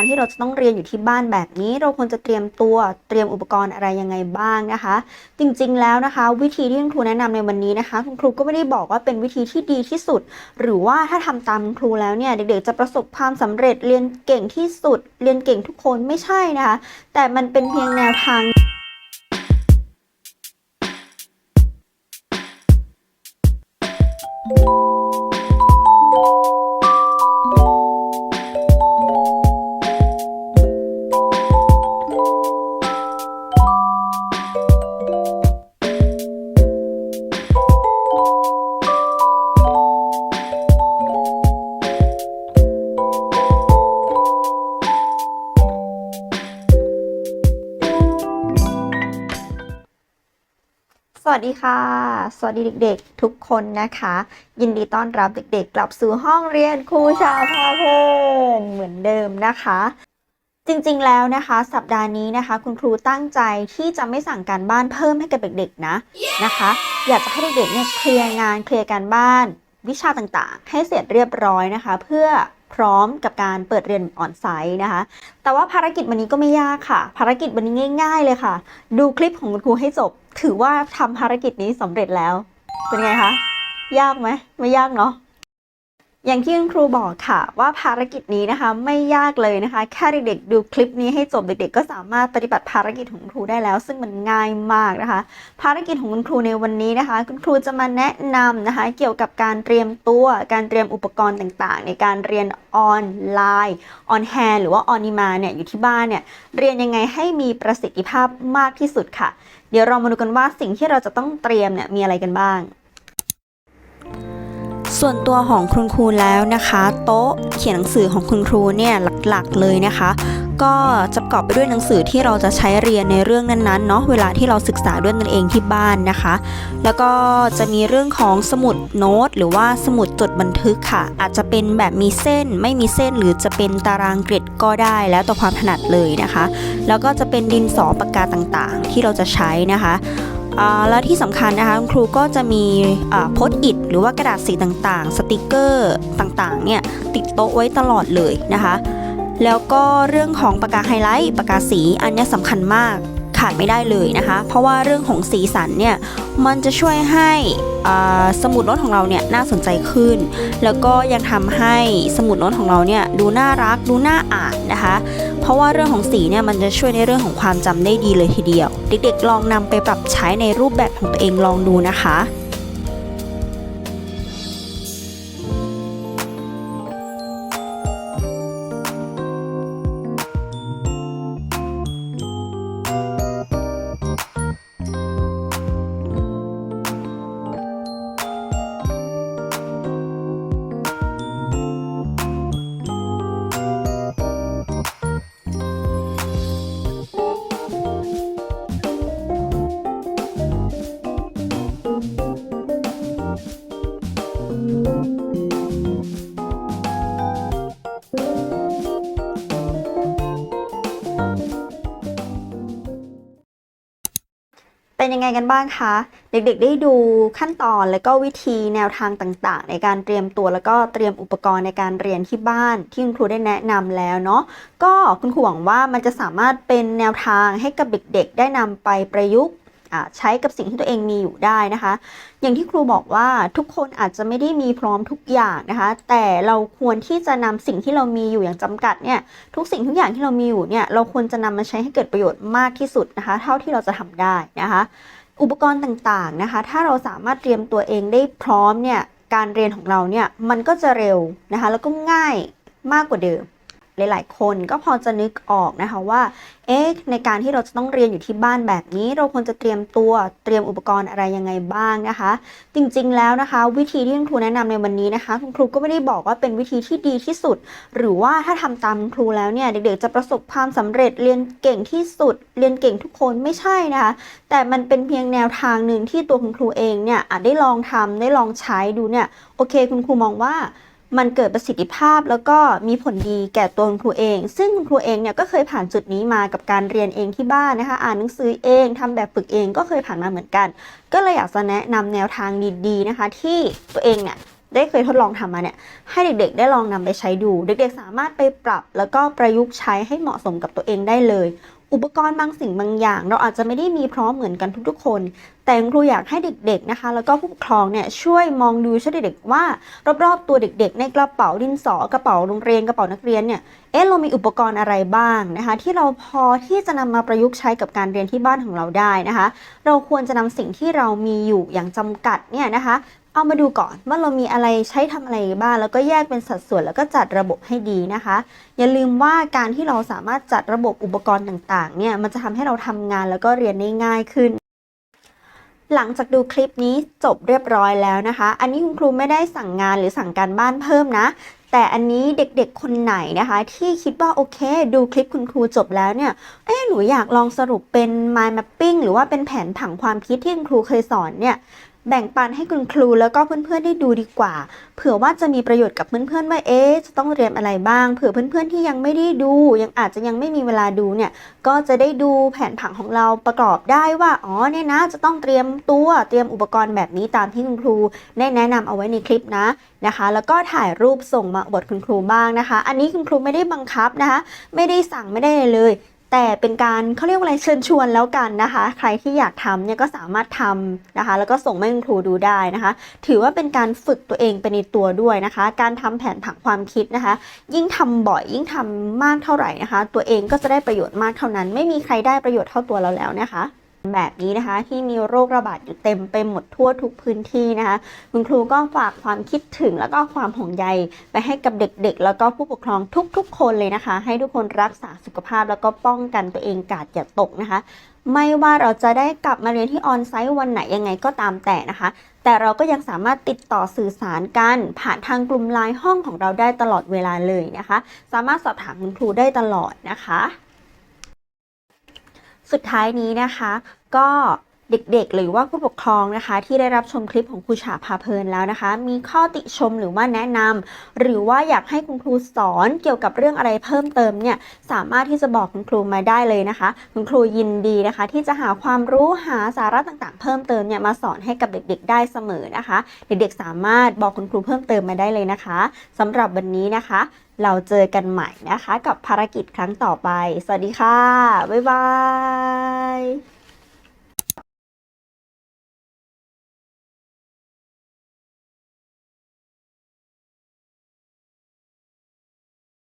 การที่เราจะต้องเรียนอยู่ที่บ้านแบบนี้ เราควรจะเตรียมตัวเตรียมอุปกรณ์อะไรยังไงบ้างนะคะ จริงๆแล้วนะคะ วิธีที่คุณครูแนะนำในวันนี้นะคะ คุณครูก็ไม่ได้บอกว่าเป็นวิธีที่ดีที่สุด หรือว่าถ้าทำตามครูแล้วเนี่ยเด็กๆจะประสบความสำเร็จเรียนเก่งที่สุด เรียนเก่งทุกคนไม่ใช่นะคะแต่มันเป็นเพียงแนวทาง วัสดีค่ะ สวัสดีเด็กๆ ทุกคนนะคะ ยินดีต้อนรับเด็กๆ กลับสู่ห้องเรียนครูชาพาเพลินเหมือนเดิมนะคะ จริงๆแล้วนะคะ สัปดาห์นี้นะคะ คุณครูตั้งใจที่จะไม่สั่งการบ้านเพิ่มให้กับเด็กๆนะนะคะ อยากจะให้เด็กๆเนี่ยเคลียร์งานเคลียร์การบ้านวิชาต่างๆ ให้เสร็จเรียบร้อยนะคะ เพื่อ พร้อมกับการเปิดเรียนออนไซต์นะคะ แต่ว่าภารกิจวันนี้ก็ไม่ยากค่ะ ภารกิจวันนี้ง่าย ๆ เลยค่ะ ดูคลิปของคุณครูให้จบ ถือว่าทำภารกิจนี้สำเร็จแล้ว เป็นไงคะ ยากไหม ไม่ยากเนาะ อย่างที่คุณครูบอกค่ะว่าภารกิจนี้นะคะไม่ยากเลยนะคะแค่เด็กๆดูคลิปนี้ให้จบเด็ก ๆ ก็สามารถปฏิบัติภารกิจของครูได้แล้ว ซึ่งมันง่ายมากนะคะ ภารกิจของคุณครูในวันนี้นะคะ คุณครูจะมาแนะนำนะคะ เกี่ยวกับการเตรียมตัวการเตรียมอุปกรณ์ต่างๆ ในการเรียนออนไลน์ออนแฮนหรือว่าออนนิมาเนี่ยอยู่ที่บ้านเนี่ยเรียนยังไงให้มีประสิทธิภาพมากที่สุดค่ะ เดี๋ยวเรามาดูกันว่าสิ่งที่เราจะต้องเตรียมเนี่ยมีอะไรกันบ้าง ส่วนตัวของคุณครูแล้วนะคะ โต๊ะเขียนหนังสือของคุณครูเนี่ยหลักๆเลยนะคะ ก็จะประกอบไปด้วยหนังสือที่เราจะใช้เรียนในเรื่องนั้นๆเนาะเวลาที่เราศึกษาด้วยตนเองที่บ้านนะคะ แล้วก็จะมีเรื่องของสมุดโน้ต หรือว่าสมุดจดบันทึกค่ะ อาจจะเป็นแบบมีเส้นไม่มีเส้นหรือจะเป็นตารางเกรดก็ได้แล้วแต่ความถนัดเลยนะคะ แล้วก็จะเป็นดินสอปากกาต่างๆ ที่เราจะใช้นะคะ แล้วที่สำคัญนะคะครูก็จะมีโพสต์อิทหรือว่ากระดาษสีต่างๆ สติกเกอร์ต่างๆเนี่ยติดโต๊ะไว้ตลอดเลยนะคะ แล้วก็เรื่องของปากกาไฮไลท์ปากกาสีอันนี้สำคัญมากขาดไม่ได้เลยนะคะ เพราะว่าเรื่องของสีสันเนี่ยมันจะช่วยให้สมุดโน้ตของเราเนี่ยน่าสนใจขึ้น แล้วก็ยังทำให้สมุดโน้ตของเราเนี่ยดูน่ารักดูน่าอ่านนะคะ ราะว่าเรื่องของสีเนี่ยมันจะช่วยในเรื่องของความจำได้ดีเลยทีเดียว เด็กๆ ลองนำไปปรับใช้ในรูปแบบของตัวเองลองดูนะคะ เป็นยังไงกันบ้างคะ เด็กๆได้ดูขั้นตอนและก็วิธีแนวทางต่างๆ ในการเตรียมตัวแล้วก็เตรียมอุปกรณ์ในการเรียนที่บ้านที่คุณครูได้แนะนำแล้วเนาะก็คุณครูหวังว่ามันจะสามารถเป็นแนวทางให้กับเด็กๆ ได้นำไปประยุกต์ ใช้กับสิ่งที่ตัวเองมีอยู่ได้นะคะ อย่างที่ครูบอกว่าทุกคนอาจจะไม่ได้มีพร้อมทุกอย่างนะคะ แต่เราควรที่จะนำสิ่งที่เรามีอยู่อย่างจำกัดเนี่ยทุกสิ่งทุกอย่างที่เรามีอยู่เนี่ยเราควรจะนำมาใช้ให้เกิดประโยชน์มากที่สุดนะคะ เท่าที่เราจะทำได้นะคะ อุปกรณ์ต่างๆนะคะ ถ้าเราสามารถเตรียมตัวเองได้พร้อมเนี่ยการเรียนของเราเนี่ยมันก็จะเร็วนะคะแล้วก็ง่ายมากกว่าเดิม หลาย ๆ คนก็พอจะนึกออกนะคะว่า เอ๊ะ ในการที่เราจะต้องเรียนอยู่ที่บ้านแบบนี้ เราควรจะเตรียมตัวเตรียมอุปกรณ์อะไรยังไงบ้างนะคะ จริง ๆ แล้วนะคะ วิธีที่คุณครูแนะนำในวันนี้นะคะคุณครูก็ไม่ได้บอกว่าเป็นวิธีที่ดีที่สุด หรือว่าถ้าทำตามคุณครูแล้วเนี่ยเด็ก ๆ จะประสบความสำเร็จเรียนเก่งที่สุด เรียนเก่งทุกคนไม่ใช่นะคะ แต่มันเป็นเพียงแนวทางหนึ่งที่ตัวคุณครูเองเนี่ยอาจได้ลองทำได้ลองใช้ดูเนี่ยโอเค คุณครูมองว่า มันเกิดประสิทธิภาพแล้วก็มีผลดีแก่ตัวครูเอง ซึ่งครูเองเนี่ยก็เคยผ่านจุดนี้มากับการเรียนเองที่บ้านนะคะ อ่านหนังสือเองทำแบบฝึกเองก็เคยผ่านมาเหมือนกัน ก็เลยอยากจะแนะนำแนวทางดีๆนะคะ ที่ตัวเองเนี่ยได้เคยทดลองทำมาเนี่ยให้เด็กๆ ได้ลองนำไปใช้ดู เด็กๆ สามารถไปปรับแล้วก็ประยุกต์ใช้ให้เหมาะสมกับตัวเองได้เลย อุปกรณ์บางสิ่งบางอย่าง เราอาจจะไม่ได้มีพร้อมเหมือนกันทุกๆคน แต่ครูอยากให้เด็กๆนะคะ แล้วก็ผู้ปกครองเนี่ยช่วยมองดูช่วยเด็กๆว่ารอบๆตัวเด็ก ๆ ในกระเป๋าดินสอกระเป๋าโรงเรียนกระเป๋านักเรียนเนี่ยเอ๊ะเรามีอุปกรณ์อะไรบ้างนะคะ ที่เราพอที่จะนำมาประยุกต์ใช้กับการเรียนที่บ้านของเราได้นะคะ เราควรจะนำสิ่งที่เรามีอยู่อย่างจำกัดเนี่ยนะคะ เอามาดูก่อนว่าเรามีอะไรใช้ทำอะไรบ้าง แล้วก็แยกเป็นสัดส่วนแล้วก็จัดระบบให้ดีนะคะ อย่าลืมว่าการที่เราสามารถจัดระบบอุปกรณ์ต่างๆ เนี่ย มันจะทำให้เราทำงานแล้วก็เรียนได้ง่ายขึ้นหลังจากดูคลิปนี้จบเรียบร้อยแล้วนะคะ อันนี้คุณครูไม่ได้สั่งงานหรือสั่งการบ้านเพิ่มนะ แต่อันนี้เด็กๆคนไหนนะคะ ที่คิดว่าโอเค ดูคลิปคุณครูจบแล้วเนี่ย เอ๊หนูอยากลองสรุปเป็น mind mapping หรือว่าเป็นแผนผังความคิดที่คุณครูเคยสอนเนี่ย แบ่งปันให้คุณครูแล้วก็เพื่อนๆได้ดูดีกว่า เผื่อว่าจะมีประโยชน์กับเพื่อนๆว่าเอ๊ะจะต้องเรียนอะไรบ้าง เผื่อเพื่อนๆที่ยังไม่ได้ดู ยังอาจจะยังไม่มีเวลาดูเนี่ย ก็จะได้ดูแผนผังของเราประกอบได้ว่าอ๋อเนี่ยนะ จะต้องเตรียมตัวเตรียมอุปกรณ์แบบนี้ตามที่คุณครูได้แนะนำเอาไว้ในคลิปนะนะคะ แล้วก็ถ่ายรูปส่งมาอวดคุณครูบ้างนะคะ อันนี้คุณครูไม่ได้บังคับนะคะ ไม่ได้สั่งไม่ได้เลย แต่เป็นการเขาเรียกว่าอะไรเชิญชวนแล้วกันนะคะ ใครที่อยากทำเนี่ยก็สามารถทำนะคะ แล้วก็ส่งให้คุณครูดูได้นะคะ ถือว่าเป็นการฝึกตัวเองไปในตัวด้วยนะคะ การทำแผนผังความคิดนะคะ ยิ่งทำบ่อยยิ่งทำมากเท่าไหร่นะคะ ตัวเองก็จะได้ประโยชน์มากเท่านั้น ไม่มีใครได้ประโยชน์เท่าตัวเราแล้วนะคะ แบบนี้นะคะ ที่มีโรคระบาดอยู่เต็มไปหมดทั่วทุกพื้นที่นะคะ คุณครูก็ฝากความคิดถึงแล้วก็ความห่วงใยไปให้กับเด็กๆ แล้วก็ผู้ปกครองทุกๆ คนเลยนะคะ ให้ทุกคนรักษาสุขภาพแล้วก็ป้องกันตัวเองกาดอย่าตกนะคะ ไม่ว่าเราจะได้กลับมาเรียนที่ออนไซต์วันไหนยังไงก็ตามแต่นะคะ แต่เราก็ยังสามารถติดต่อสื่อสารกัน ผ่านทางกลุ่มไลน์ห้องของเราได้ตลอดเวลาเลยนะคะ สามารถสอบถามคุณครูได้ตลอดนะคะ สุดท้ายนี้นะคะก็เด็กๆ หรือว่าผู้ปกครองนะคะ ที่ได้รับชมคลิปของครูฉาพาเพลินแล้วนะคะ มีข้อติชมหรือว่าแนะนำหรือว่าอยากให้คุณครูสอนเกี่ยวกับเรื่องอะไรเพิ่มเติมเนี่ยสามารถที่จะบอกคุณครูมาได้เลยนะคะ คุณครูยินดีนะคะ ที่จะหาความรู้หาสาระต่างๆ เพิ่มเติมเนี่ยมาสอนให้กับเด็กๆ ได้เสมอนะคะ เด็กๆสามารถบอกคุณครูเพิ่มเติมมาได้เลยนะคะสำหรับวันนี้นะคะ เราเจอกันใหม่นะคะ กับภารกิจครั้งต่อไป สวัสดีค่ะ บ๊ายบาย